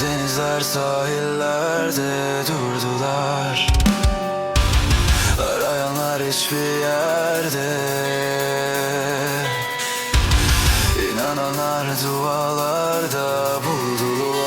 Denizler sahillerde durdular. Arayanlar hiçbir yerde. İnananlar dualarda buldular.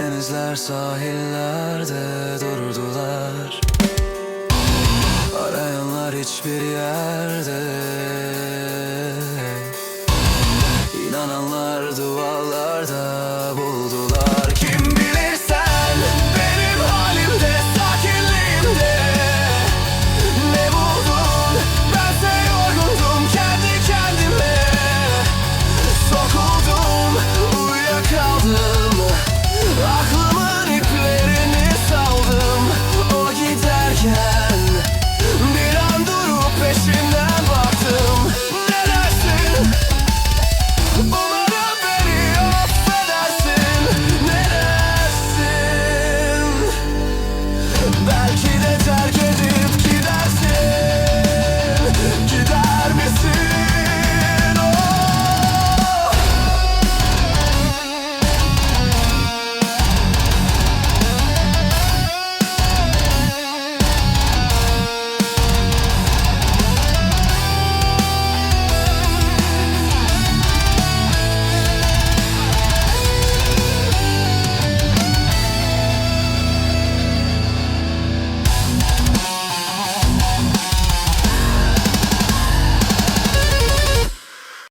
Denizler sahillerde durdular. Arayanlar hiçbir yerde. İnananlar dualarda. terk edin.